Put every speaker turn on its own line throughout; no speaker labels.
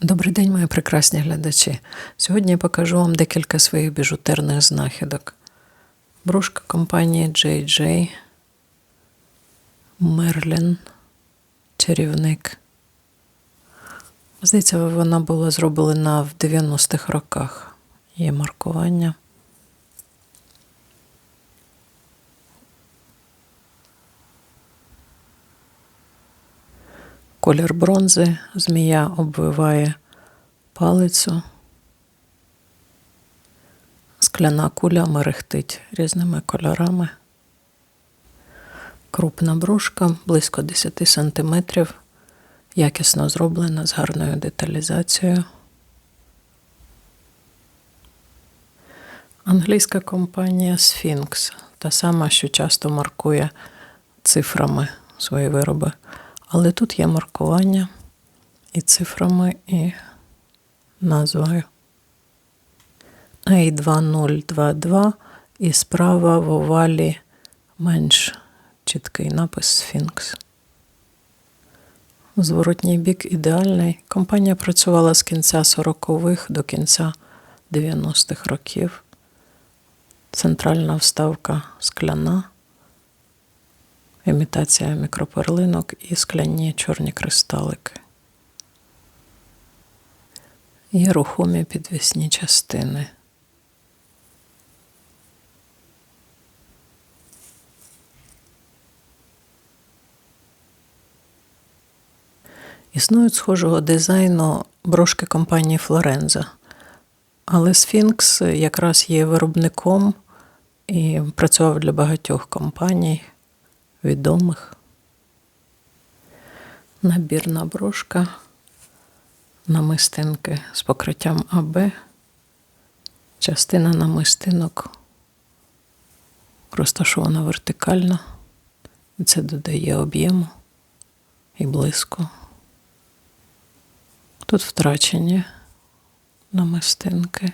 Добрий день, мої прекрасні глядачі. Сьогодні я покажу вам декілька своїх біжутерних знахідок. Брошка компанії JJ, Мерлін, чарівник. Здається, вона була зроблена в 90-х роках. Є маркування. Колір бронзи, змія обвиває палицю. Скляна куля мерехтить різними кольорами. Крупна брошка близько 10 см, якісно зроблена з гарною деталізацією. Англійська компанія Sphinx, та сама, що часто маркує цифрами свої вироби. Але тут є маркування і цифрами, і назвою. A2022 і справа в овалі менш чіткий напис Сфінкс. Зворотній бік ідеальний. Компанія працювала з кінця 40-х до кінця 90-х років. Центральна вставка скляна, імітація мікроперлинок і скляні чорні кристалики. Є рухомі підвісні частини. Існують схожого дизайну брошки компанії Флоренза. Але Сфінкс якраз є виробником і працював для багатьох компаній відомих. Набірна брошка, намистинки з покриттям АБ, частина намистинок розташована вертикально, це додає об'єму і блиску. Тут втрачені намистинки,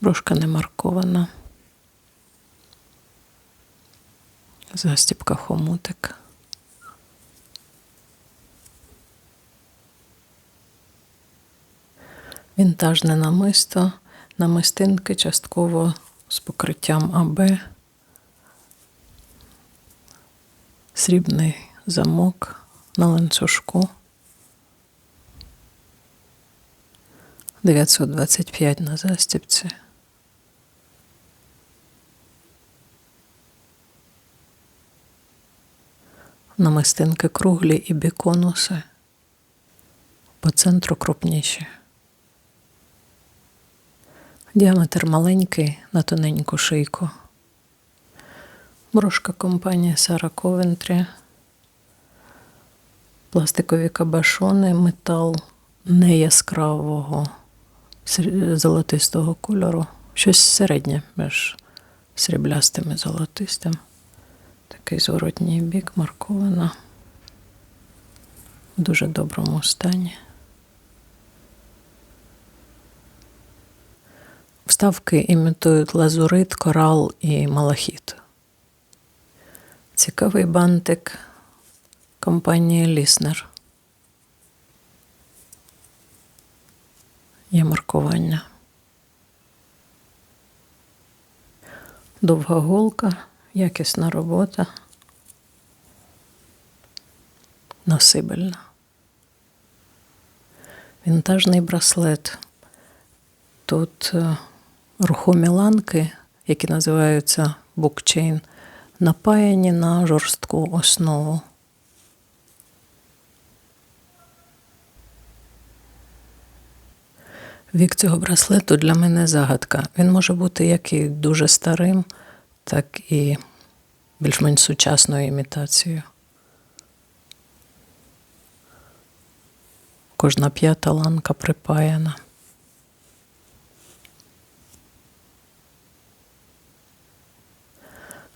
брошка не маркована. Застіпка хомутик. Вінтажне намисто, намистинки частково з покриттям АБ, срібний замок на ланцюжку. 925 на застіпці. Намистинки круглі і біконуси, по центру крупніші. Діаметр маленький на тоненьку шийку. Брошка компанії Сара Ковентрі. Пластикові кабашони, метал неяскравого золотистого кольору. Щось середнє між сріблястим і золотистим. Такий зворотній бік маркована в дуже доброму стані. Вставки імітують лазурит, корал і малахіт. Цікавий бантик компанії Ліснер. Є маркування. Довга голка якісна робота, носибельна. Вінтажний браслет. Тут е, рухомі ланки, які називаються букчейн, напаяні на жорстку основу. Вік цього браслету для мене загадка. Він може бути як і дуже старим, так і більш-менш сучасною імітацією. Кожна п'ята ланка припаяна.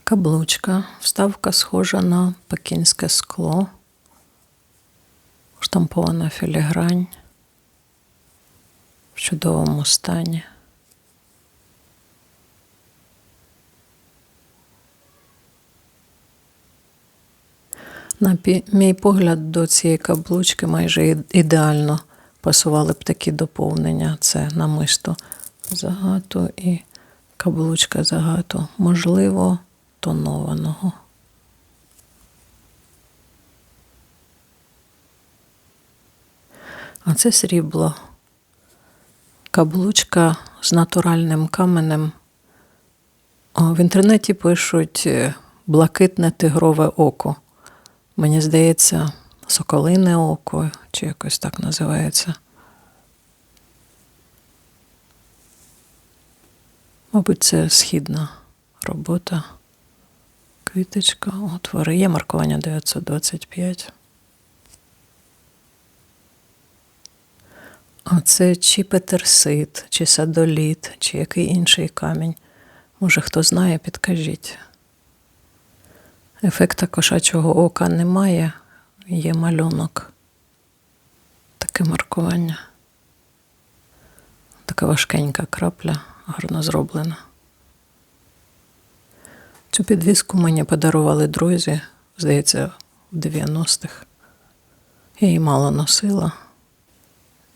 Каблучка, вставка схожа на пекінське скло, штампована філігрань в чудовому стані. На мій погляд, до цієї каблучки майже ідеально пасували б такі доповнення. Це намисто загату і каблучка загату. Можливо, тонованого. А це срібло. Каблучка з натуральним каменем. В інтернеті пишуть блакитне тигрове око. Мені здається, соколине око, чи якось так називається. Мабуть, це східна робота. Квіточка, отвори. Є маркування 925. А це чи петерсит, чи садоліт, чи який інший камінь. Може, хто знає, підкажіть. Ефекта кошачого ока немає, є малюнок. Таке маркування. Така важкенька крапля, гарно зроблена. Цю підвіску мені подарували друзі, здається, в 90-х. Я її мало носила.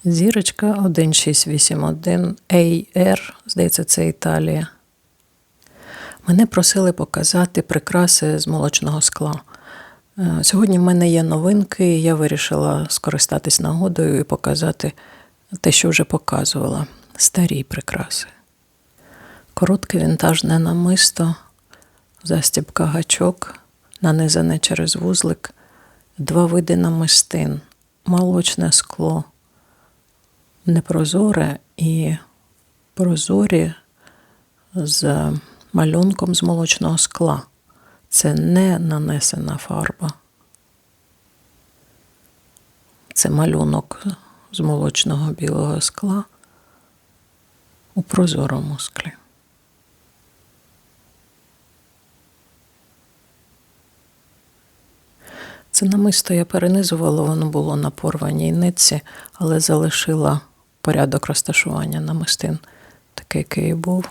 Зірочка 1681 AR, здається, це Італія. Мене просили показати прикраси з молочного скла. Е, Сьогодні в мене є новинки, і я вирішила скористатись нагодою і показати те, що вже показувала. Старі прикраси. Коротке вінтажне намисто, застібка гачок, нанизане через вузлик, два види намистин, молочне скло, непрозоре і прозорі з малюнком з молочного скла. Це не нанесена фарба. Це малюнок з молочного білого скла у прозорому склі. Це намисто я перенизувала, воно було на порваній нитці, але залишила порядок розташування намистин, такий, який був.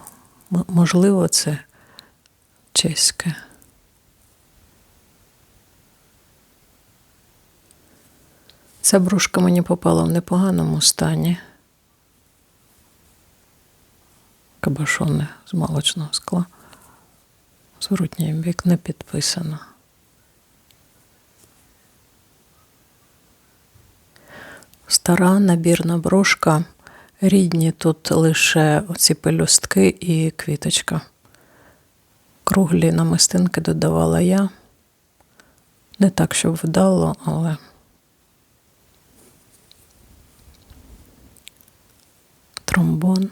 Можливо, це чеське. Ця брушка мені попала в непоганому стані. Кабашони з молочного скла. Зворотній бік не підписано. Стара набірна брошка. Рідні тут лише оці пелюстки і квіточка. Круглі намистинки додавала я. Не так, щоб вдало, але. Тромбон.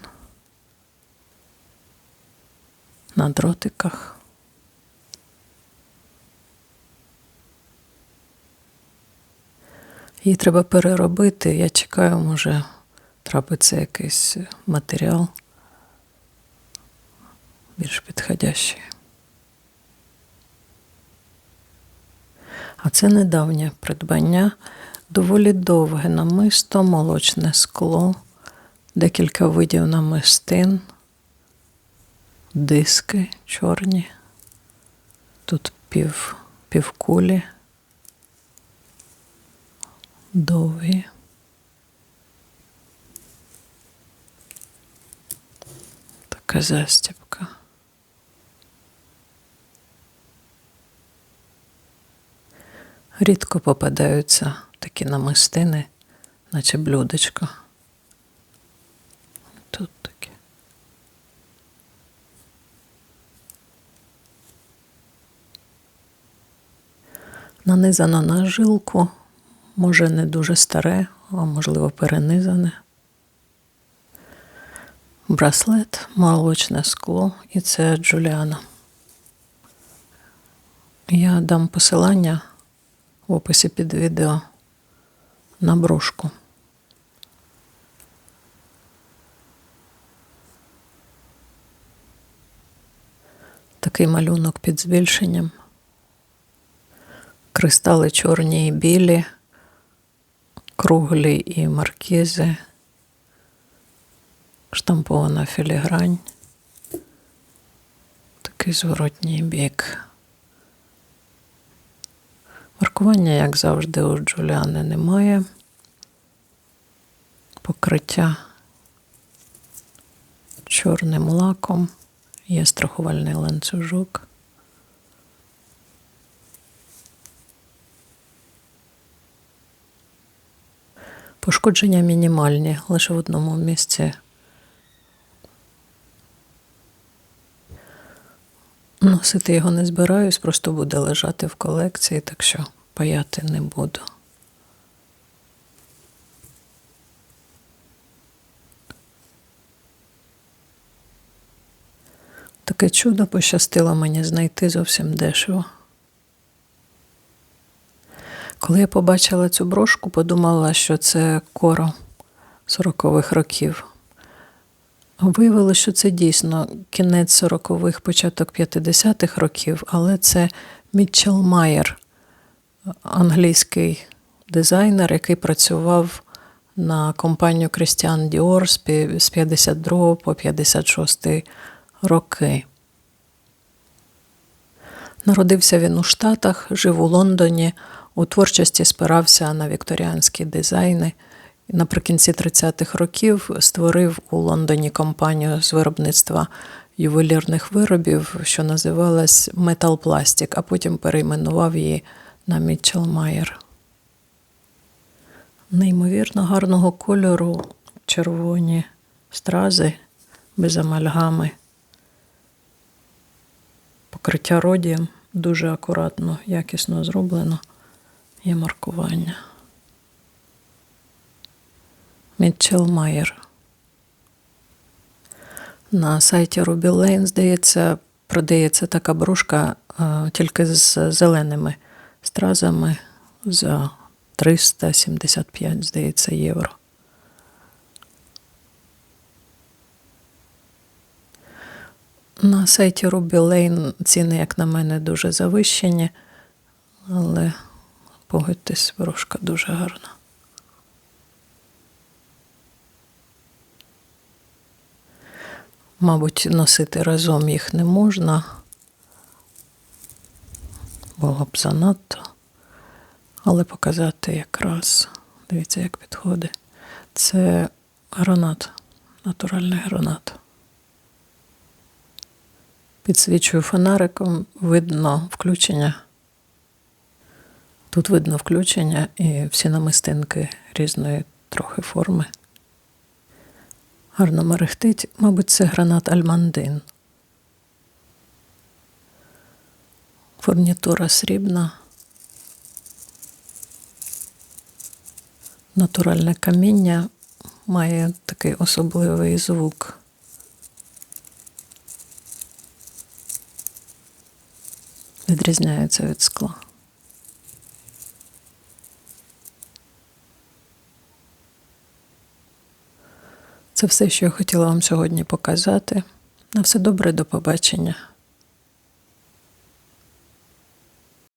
На дротиках. Її треба переробити. Я чекаю, може, трапиться якийсь матеріал більш підходящий. А це недавнє придбання, доволі довге намисто, молочне скло, декілька видів намистин, диски чорні, тут пів, півкулі, довгі. Така застібка. Рідко попадаються такі намистини, наче блюдечко. Тут таке. Нанизано на жилку, може не дуже старе, а можливо перенизане. Браслет, молочне скло і це Джуліана. Я дам посилання в описі під відео на брошку. Такий малюнок під збільшенням. Кристали чорні і білі, круглі і маркізи, штампована філігрань, такий зворотній бік. Маркування, як завжди, у Джуліани немає. покриття чорним лаком, є страхувальний ланцюжок. Пошкодження мінімальні, лише в одному місці. Носити його не збираюсь, просто буде лежати в колекції, так що паяти не буду. Таке чудо пощастило мені знайти зовсім дешево. Коли я побачила цю брошку, подумала, що це коро 40-х років. Виявилося, що це дійсно кінець 40-х, початок 50-х років, але це Мітчел Майер, англійський дизайнер, який працював на компанію Dior з з 52 по 56 роки. Народився він у Штатах, жив у Лондоні, у творчості спирався на вікторіанські дизайни. Наприкінці 30-х років створив у Лондоні компанію з виробництва ювелірних виробів, що називалась Plastic, а потім перейменував її на Meyer. Неймовірно гарного кольору червоні стрази без амальгами. Покриття родієм дуже акуратно, якісно зроблено. Є маркування. Мітчел Майер. На сайті Ruby Lane, здається, продається така брошка а, тільки з зеленими стразами за 375, здається, євро. На сайті Ruby Lane ціни, як на мене, дуже завищені, але погодьтесь, брошка дуже гарна. Мабуть, носити разом їх не можна. Було б занадто. Але показати якраз, дивіться, як підходить. Це гранат, натуральний гранат. Підсвічую фонариком, видно включення. Тут видно включення і всі намистинки різної трохи форми. Гарно мерехтить, мабуть, це гранат Альмандин. Фурнітура срібна. Натуральне каміння має такий особливий звук. Відрізняється від скла. Це все, що я хотіла вам сьогодні показати. На все добре, до побачення.